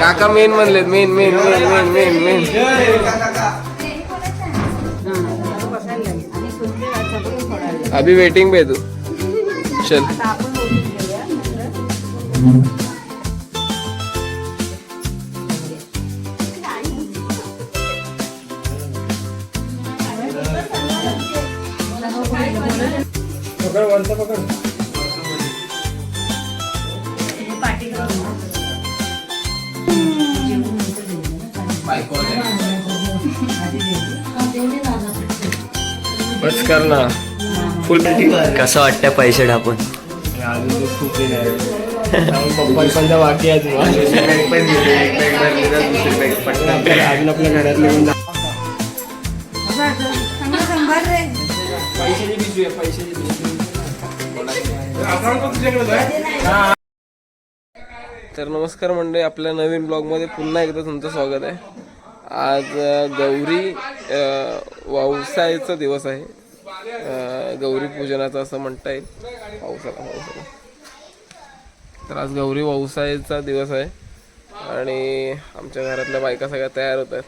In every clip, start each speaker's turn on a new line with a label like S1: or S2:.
S1: काका मेन म्हणले मेन मेन मेन मेन मेन मेन अभी वेटिंग पे तू. चल. बस कर ना. फुल
S2: कसं वाटतं पैसे टाकून
S1: तर नमस्कार मंडळी आपल्या नवीन ब्लॉगमध्ये पुन्हा एकदा तुमचं स्वागत आहे. आज गौरी वावसायचा दिवस आहे. गौरी पूजनाचा असं म्हणता येईल. पावसाला पावसाला तर आज गौरी वावसायचा दिवस आहे. आणि आमच्या घरातल्या बायका सगळ्या तयार होत आहेत.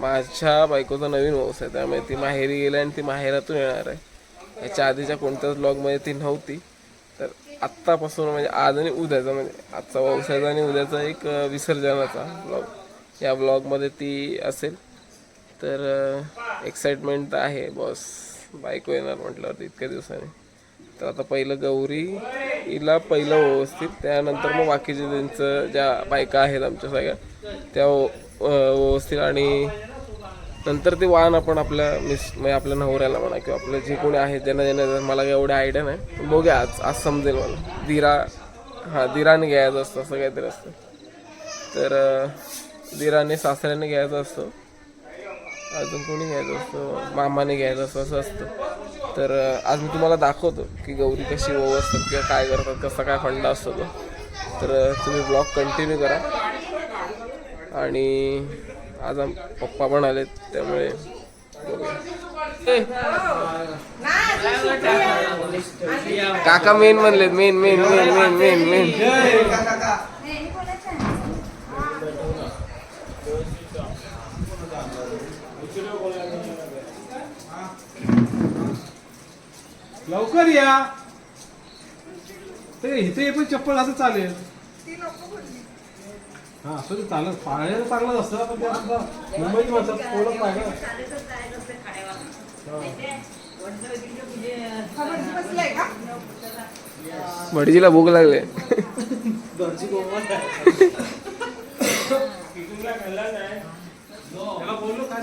S1: माझ्या बायकोचा नवीन व्यवसाय त्यामुळे ती माहेरी गेली आणि ती माहेरातून येणार आहे. याच्या आधीच्या कोणत्याच ब्लॉगमध्ये ती नव्हती. तर आत्तापासून म्हणजे आज आणि उद्याचा म्हणजे आजचा व्यवसायाचा आणि उद्याचा एक विसर्जनाचा ब्लॉग. या ब्लॉगमध्ये ती असेल. तर एक्साइटमेंट तर आहे बॉस बायको येणार म्हटल्यावरती इतक्या दिवसाने. तर आता पहिलं गौरी हिला पहिलं व्यवस्थित त्यानंतर मग बाकीचे त्यांचं ज्या बायका आहेत आमच्या सगळ्या त्या व्यवस्थित आणि नंतर ते वाहन आपण आपल्या मिस म्हणजे आपल्या नवऱ्याला म्हणा किंवा आपलं जे कोणी आहेत ज्यांना ज्यांना मला काय एवढं आयडिया नाही बघूया आज आज समजेल मला. दिरा हां धीराने घ्यायचं असतं असं काहीतरी असतं. तर दिराने सासऱ्याने घ्यायचं असतो. अजून कोणी घ्यायचं असतं? मामाने घ्यायचं असतं असं असतं. तर आज मी तुम्हाला दाखवतो की गौरी कशी व्यवस्थित किंवा काय करतात कसा काय फंडा असतो तो. तर तुम्ही ब्लॉग कंटिन्यू करा. आणि आज आम पप्पा पण आलेत त्यामुळे काका मेन म्हणले मेन मेन मेन मेन मेन मेन
S3: लवकर या. ते इथे ये पण चप्पल असं चालेल. हा असं ते चालत पाण्याचं चांगलंच असतं पण ते असं मुंबईची माणसं पोलत पाहिजे
S1: भटजीला भूक लागले.
S3: त्याला बोललो काय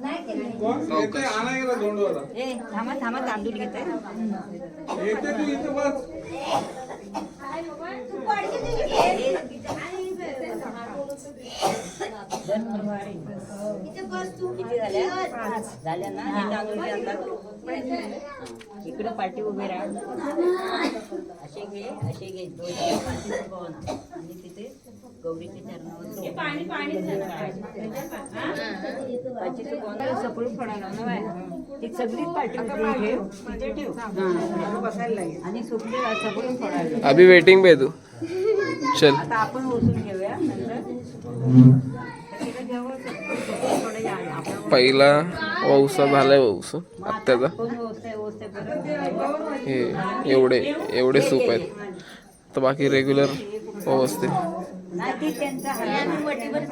S3: येते आणा गेला
S4: ए थांबा थांबा तांदूळ घेत.
S3: येते तू इथं बस.
S4: किती झाल्या? झाल्या ना हे तांदूळ घे आता. इकडे पाठी उभे राहा. असे घे असे घे. दोन. आणि तिथे गौरीच्या चरणावर पाणी पाणी सपळून पडायला ना बाय. ती सगळी पाठी ठेव. आणि सुकले सपळून पडायला
S1: अभी वेटिंग पे तू. चल.
S4: आता आपण ओसून घेऊया नंतर तिकडे जेव्हा सगळं थोडं या. आपण
S1: पहिला वौसा झालाय वौस आत्याचा. हे एवढे एवढे सूप आहेत. तर बाकी रेग्युलर व्यवस्थित
S4: नाही त्यांचा वटीवर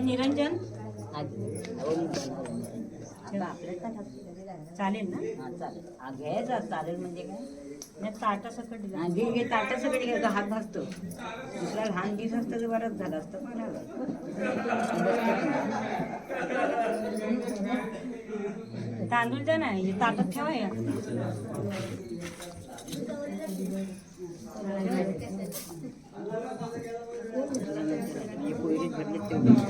S4: निरंजन? चालेल ना? चालेल. घ्यायचा चालेल म्हणजे काय?
S5: हा, घे घे ताटा सकट घे हात भाजतो. दुसरा लहान दिस असतं तर बरंच झालं असतं पण तांदूळ द्या ना हे ताटात ठेवा या. हे पोयरीत भरले तेवढे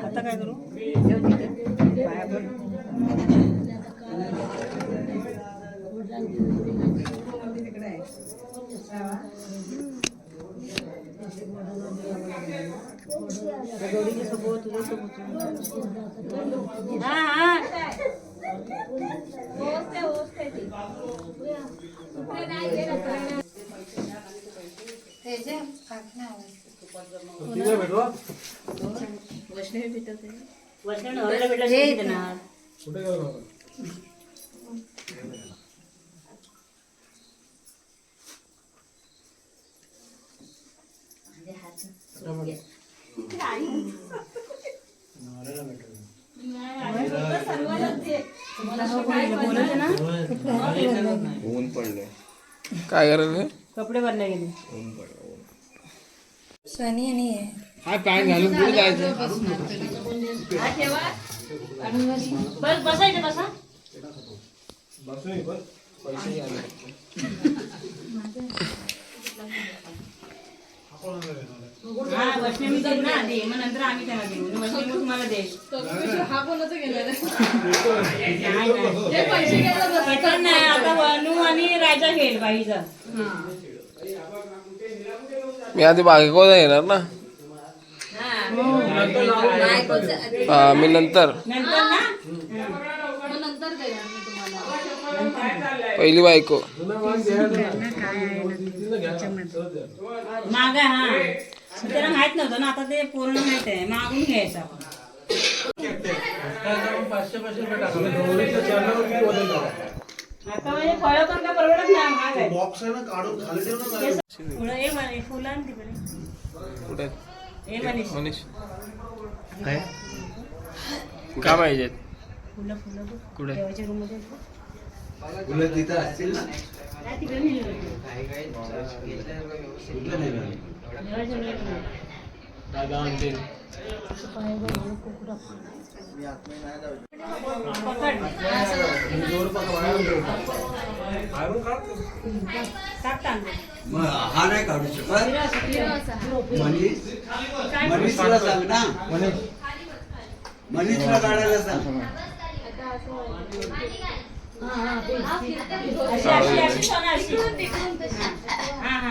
S5: आता काय करू? ठेव हा हा वचन नवऱ्याला भेटलं नाही देणार
S1: ऊन पडले काय करायचं
S5: कपडे भरले गेले.
S1: हा. पॅन्ट घालून कुठे जायचं.
S5: बस बसायचं बसा. हा देईल ना दे. मग नंतर आम्ही त्यांना देऊ. आणि वैष्णवी मग तुम्हाला देईल नाही, नाही. पटकन नाही. आता वनू आणि राजा घेईल बाईचा.
S1: मी आधी बायकोचा येणार ना? हा मी नंतर.
S5: नंतर ना
S1: पहिली बायको.
S5: मागा हा. त्याला माहीत नव्हतं ना आता ते पूर्ण माहीत आहे. मागून घ्यायचं आपण. आता म्हणजे फळं पण का परवडत नाही महाग आहे
S6: बॉक्स आहे ना काढून खाली ठेव ना
S5: फुलं ए म्हणे फुलं आण तिकडे
S1: कुठे
S5: ए मनीष
S1: मनीष काय पाहिजे
S5: फुलं फुलं बघ.
S1: कुठे
S5: देवाच्या रूममध्ये आहेत बघ.
S6: फुलं तिथं असतील ना
S5: नाही, तिकडे नेली होती.
S6: कुठलं नाही मिळालं?
S5: देवाच्या रूममध्ये. पकड. टाक तांदूळ.
S7: मग हा नाही काढू शकत मनीष मनीषला सांग ना मनीषला काढायला सांग
S5: हा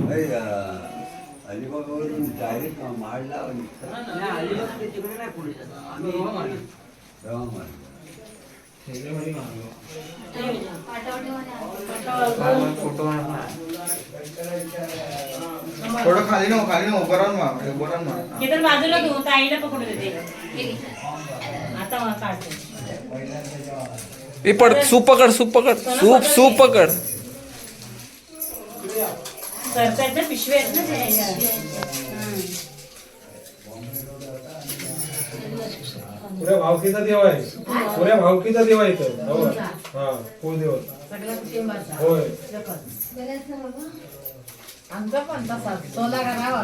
S7: अरे, अं, अलिबागवरून डायरेक्ट माडला अलिबाग ते तिकडे नाही पुढे आम्ही तेव्हा माडला.
S6: थोडं खाली नको खाली नको बरं मार
S5: हे तर बाजूला घेऊन ताईला पकडू देते. आता काढते.
S1: पड सूप पकड सूप पकड. सूप सूप पकड.
S3: पुऱ्या भावकीचा देव आहे. पुऱ्या भावकीचा देव आहे इथं हो. हा होय.
S4: आमचा पण तसाच सोला
S3: हा.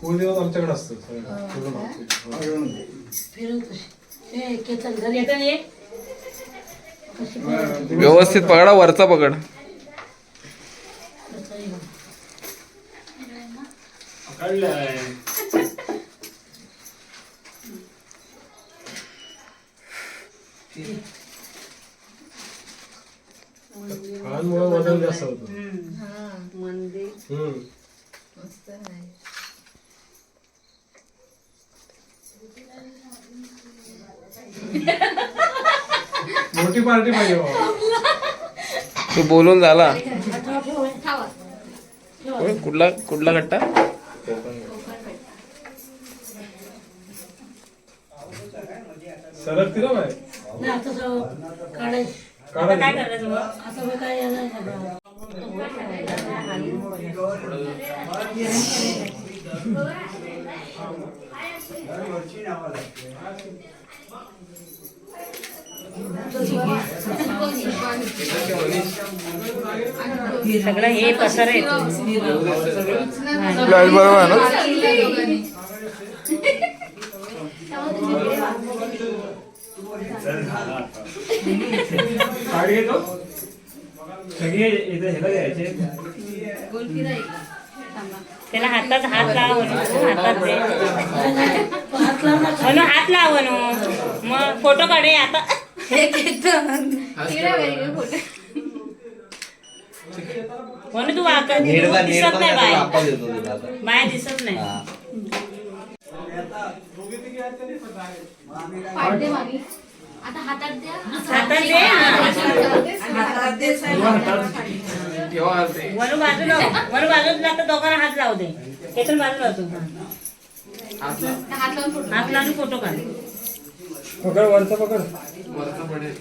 S3: कुलदेवत आमच्याकडे असतं सगळं. भावकीत.
S1: व्यवस्थित पकडा वरचा पकड
S3: वजन जास्त होतं हम्म. मोठी पार्टी पाहिजे
S1: तू बोलून झाला. कुठला कुठला कट्टा?
S3: सरक तिला
S5: काय सगळं हे पसार
S1: बरोबर आहे ना?
S5: त्याला हातात हात लाव हातात दे म्हणून हात लाव मग फोटो काढे आता. म्हणून तू वाकत दिसत नाही बाय बाय दिसत नाही.
S4: आता हातात द्या.
S5: हातात दे. हा.
S1: ठेवा ते
S5: वरून बाजूला वरून बाजूला लागतं दोघांना हात लावू दे. बाजूला हात
S4: लावून फोटो
S5: काढ.
S3: पकड वरचा पकड.
S1: वरचा पडेल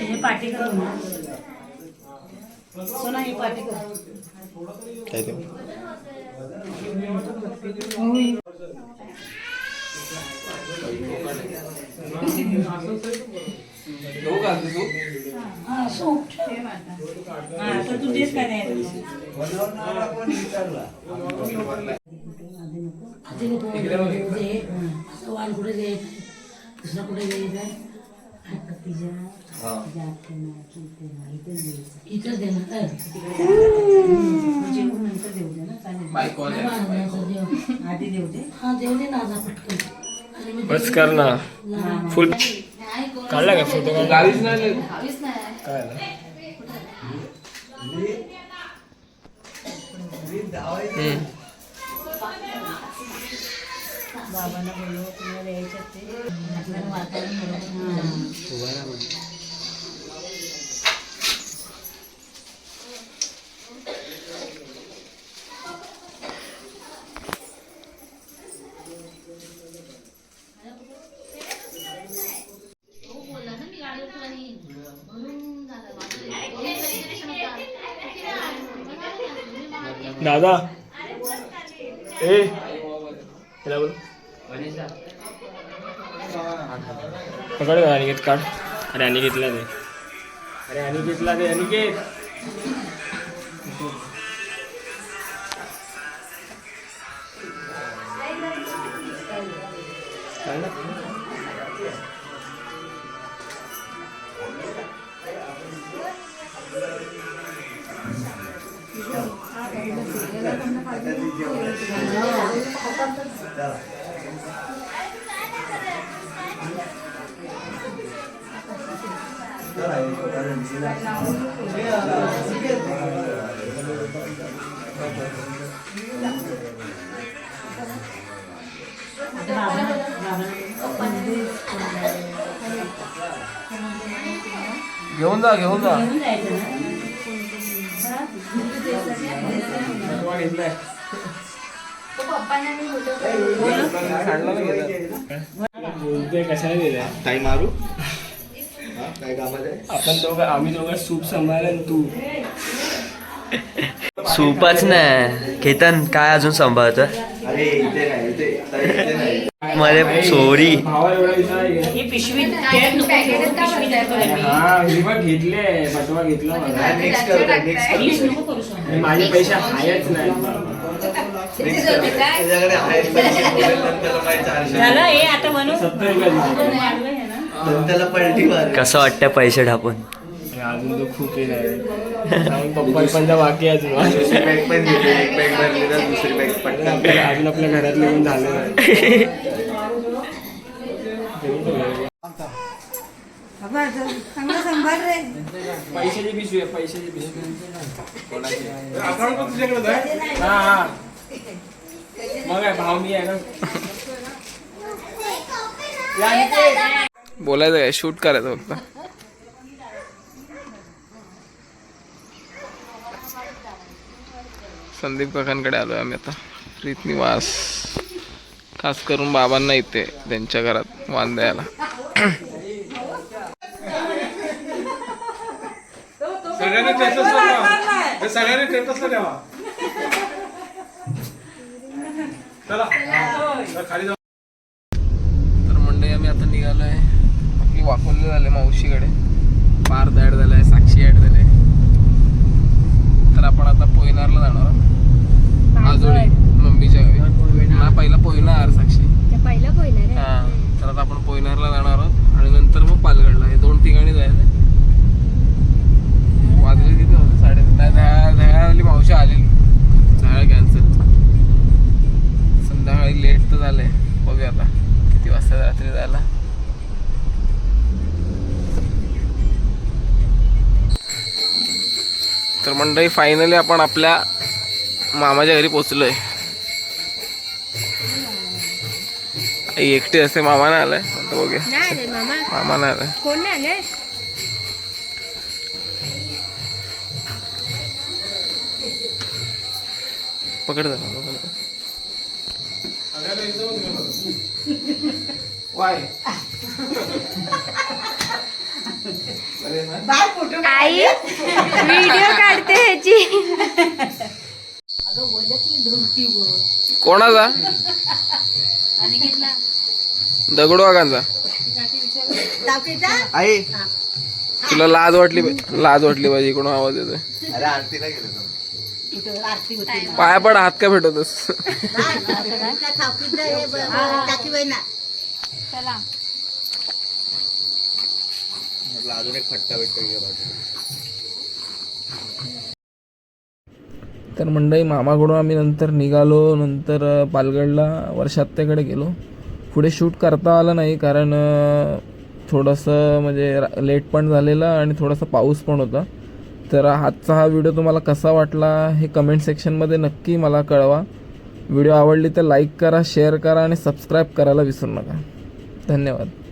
S5: हे पाठी कर सोना ही पाठी कर.
S1: ठेवू का तू?
S5: हा तर तू तेच काय नाही?
S8: वाण कुठे द्यायचं दुसरा कुठे द्यायचा इथंच देणार काय जेवण नंतर देऊ दे ना चालेल.
S1: बायको आल्या.
S8: नाही बा, नंतर देऊ. आधी देऊ दे. हा देऊ दे ना आता पटकन. आणि मग
S1: बस कर ना. फुल
S3: काढला का फोटो?
S1: गावीच नाही
S4: हवीच नाही.
S1: हम्म.
S5: बाबांना बोलव तुम्हाला यायचं ते आपल्याला वातावरण
S4: तो बोलला ना मी गाडीवर तुला नेईन. म्हणून झालं माझं. दोन celebration होता. किती वेळा? मी महाग-
S3: दादा ए त्याला बोल पकड ना अनिकेत काढ अरे अनिकेतला दे अरे अनिकेतला दे अनिकेत
S1: घेऊन जा घेऊन जा.
S6: काही मारू? काय कामाचं आहे
S3: आपण दोघं आम्ही दोघं सूप सांभाळलं तू.
S2: सूपच नाही. केतन काय अजून सांभाळतं
S6: अरे इथे नाही इथे इथे नाही.
S2: मध्ये
S1: भावा एवढा विचार?
S5: ही पिशवी.
S1: हा घेतले बटवा घेतला मला.
S6: नेक्स्ट करतो नेक्स्ट
S5: यूज नको करू सोना.
S1: आणि माझे पैसे हायच नाही.
S6: त्याच्याकडे आहे पैसे बोलेल नंतर माहिती चारशे
S5: झालं हे आता म्हणून.
S1: सत्तर रुपये दिले.
S6: नंतरला पलटी मार
S2: कसं वाटतं पैसे ढापून?
S1: आणि अजून तो खूप हे आहे. पप्पा पण बाकी अजून
S6: दुसरी बॅग पण घेतली एक बॅग भरली तर दुसरी बॅग पटकन.
S1: आपल्याला अजून आपल्या घरातले पण झाले. नाही पैशाची पिशवी आहे पैशाची पिशवी. हा हा. मग भाव मी आहे ना. बोलायचं काय? शूट करायचं फक्त. संदीप काकांकडे आलोय आम्ही आता. रीतनिवास खास करून बाबांना इथे त्यांच्या घरात वान द्यायला
S3: सगळ्यांनी टेटसला ठेवा हे सगळ्यांनी टेटसला ठेवा चला चला, खाली जाऊ
S1: तर मंडळी आम्ही आता निघालोय आपली वाकोल्ले झाले मावशीकडे पार्थ ऍड झालाय साक्षी ऍड झाले तर आपण आता पोयनारला जाणार आहोत आजोळी मम्मीच्या गावी ना पहिला पोयनार साक्षी
S4: पहिलं पहिलं
S1: हा तर आता आपण पोयनारला जाणार आहोत आणि नंतर मग पालगडला हे दोन ठिकाणी जायचं वाजले किती होते साडे दहा दहावाली मावशी आलेली झाड कॅन्सल संध्याकाळी लेट तर झालंय बघूया आता किती वाजता रात्री जायला तर मंडळी फायनली आपण आपल्या मामाच्या घरी पोचलोय आई एकटी असते मामा नाही आलाय.
S4: आले मामा.
S1: नाही आलाय.
S4: कोण नाही आई व्हिडिओ काढते ह्याची.
S1: कोणाचा? दगडू वागांचा
S6: आई.
S1: तुला लाज वाटली लाज वाटली पाहिजे इकडून आवाज येतोय.
S6: अरे आरतीला गेलो
S1: पाया पड हात का
S6: म्हटलं अजून एक फटका भेटतो.
S1: तर मंडळी मामाकडून आम्ही नंतर निघालो नंतर पालगडला वर्षात्याकडे गेलो. पुढे शूट करता आलं नाही कारण थोडंसं म्हणजे लेट पण झालेलं आणि थोडासा पाऊस पण होता. तर आजचा हा व्हिडिओ तुम्हाला कसा वाटला हे कमेंट सेक्शनमध्ये नक्की मला कळवा. व्हिडिओ आवडली तर लाईक करा शेअर करा आणि सबस्क्राईब करायला विसरू नका. धन्यवाद.